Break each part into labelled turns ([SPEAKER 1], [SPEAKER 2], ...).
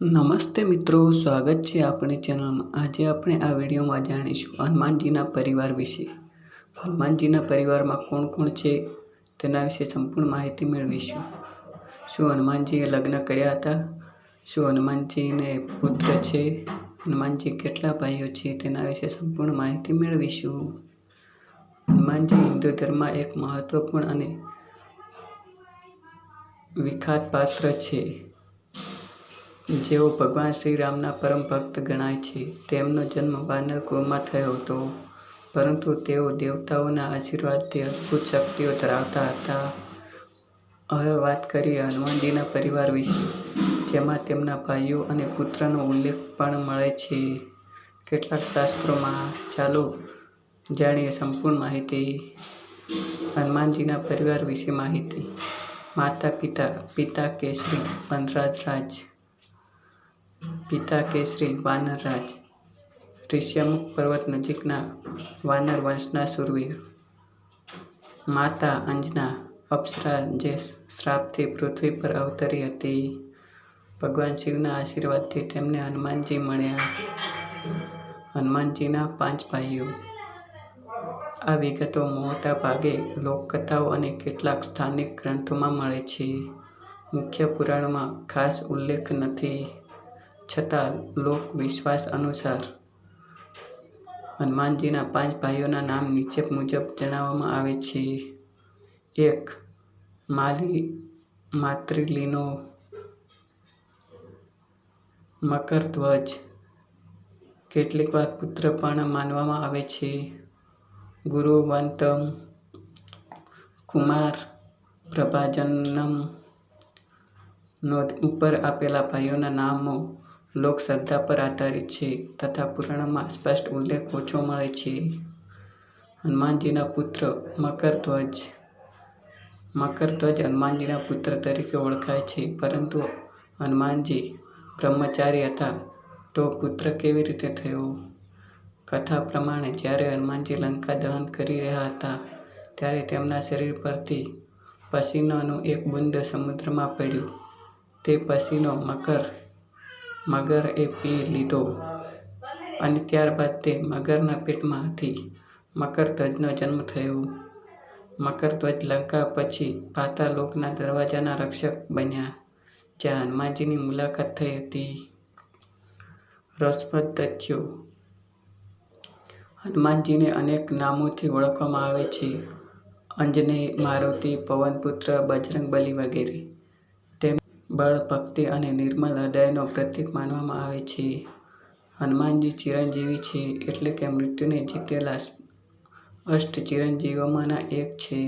[SPEAKER 1] નમસ્તે મિત્રો, સ્વાગત છે આપણી ચેનલમાં. આજે આપણે આ વિડીયોમાં જાણીશું હનુમાનજીના પરિવાર વિશે. હનુમાનજીના પરિવારમાં કોણ કોણ છે તેના વિશે સંપૂર્ણ માહિતી મેળવીશું. શું હનુમાનજીએ લગ્ન કર્યા હતા? શું હનુમાનજીને પુત્ર છે? હનુમાનજી કેટલા ભાઈઓ છે તેના વિશે સંપૂર્ણ માહિતી મેળવીશું. હનુમાનજી હિન્દુ ધર્મમાં એક મહત્વપૂર્ણ અને વિખ્યાત પાત્ર છે. જેઓ ભગવાન શ્રી રામના પરમ ભક્ત ગણાય છે, તેમનો જન્મ વાનર કુળમાં થયો હતો. પરંતુ તેઓ દેવતાઓના આશીર્વાદથી અદ્ભુત શક્તિઓ ધરાવતા હતા. હવે વાત કરીએ હનુમાનજીના પરિવાર વિશે, જેમાં તેમના ભાઈઓ અને પુત્રનો ઉલ્લેખ પણ મળે છે. કેટલાક શાસ્ત્રોમાં, ચાલો જાણીએ સંપૂર્ણ માહિતી. હનુમાનજીના પરિવાર વિશે માહિતી. માતા પિતા પિતા કેસરી, વનરાજ રાજ. પિતા કેસરી વાનર રાજ. ઋષ્યમુખ પર્વત નજીકના વાનર વંશના સુરવીર. માતા અંજના અપ્સરા જે શ્રાપથી પૃથ્વી પર અવતરી હતી. ભગવાન શિવના આશીર્વાદથી તેમને હનુમાનજી મળ્યા. હનુમાનજીના પાંચ ભાઈઓ. આ વિગતો મોટા ભાગે લોકકથાઓ અને કેટલાક સ્થાનિક ગ્રંથોમાં મળે છે. મુખ્ય પુરાણમાં ખાસ ઉલ્લેખ નથી. છતાં લોક વિશ્વાસ અનુસાર હનુમાનજીના પાંચ ભાઈઓના નામ નીચે મુજબ જણાવવામાં આવે છે. એક, માલી, માતૃલીનો મકરધ્વજ. કેટલીકવાર પુત્ર પણ માનવામાં આવે છે. ગુરુવંતમ કુમાર પ્રભાજનમ નોંધ ઉપર આપેલા ભાઈઓના નામો લોકશ્રદ્ધા પર આધારિત છે તથા પુરાણમાં સ્પષ્ટ ઉલ્લેખ ઓછો મળે છે. હનુમાનજીના પુત્ર મકરધ્વજ. મકરધ્વજ હનુમાનજીના પુત્ર તરીકે ઓળખાય છે, પરંતુ હનુમાનજી બ્રહ્મચારી હતા તો પુત્ર કેવી રીતે થયો? કથા પ્રમાણે જ્યારે હનુમાનજી લંકા દહન કરી રહ્યા હતા, ત્યારે તેમના શરીર પરથી પસીનાનું એક બુંદ સમુદ્રમાં પડ્યું. તે પસીનો મકર મગરએ પી લીધો અને ત્યારબાદ તે મગરના પેટમાંથી મકરધ્વજનો જન્મ થયો. મકરધ્વજ લંકા પછી પાતાળલોકના દરવાજાના રક્ષક બન્યા, જ્યાં હનુમાનજીની મુલાકાત થઈ હતી. રસપ્રદ તથ્યો. હનુમાનજીને અનેક નામોથી ઓળખવામાં આવે છે. અંજનેય, મારુતિ, પવનપુત્ર, બજરંગબલી વગેરે. બળ, ભક્તિ અને નિર્મલ હૃદયનો પ્રતીક માનવામાં આવે છે. હનુમાનજી ચિરંજીવી છે એટલે કે મૃત્યુને જીતેલા અષ્ટ ચિરંજીવોમાંના એક છે.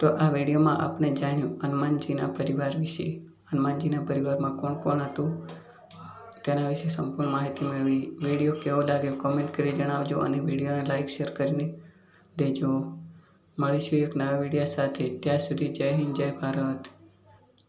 [SPEAKER 1] તો આ વિડીયોમાં આપણે જાણ્યું હનુમાનજીના પરિવાર વિશે. હનુમાનજીના પરિવારમાં કોણ કોણ હતું? તેના વિશે સંપૂર્ણ માહિતી મેળવી. વીડિયો કેવો લાગ્યો કોમેન્ટ કરી જણાવજો અને વિડીયોને લાઇક શેર કરીને દેજો. મળીશું એક નવા વીડિયો સાથે. ત્યાં સુધી જય હિન્દ, જય ભારત.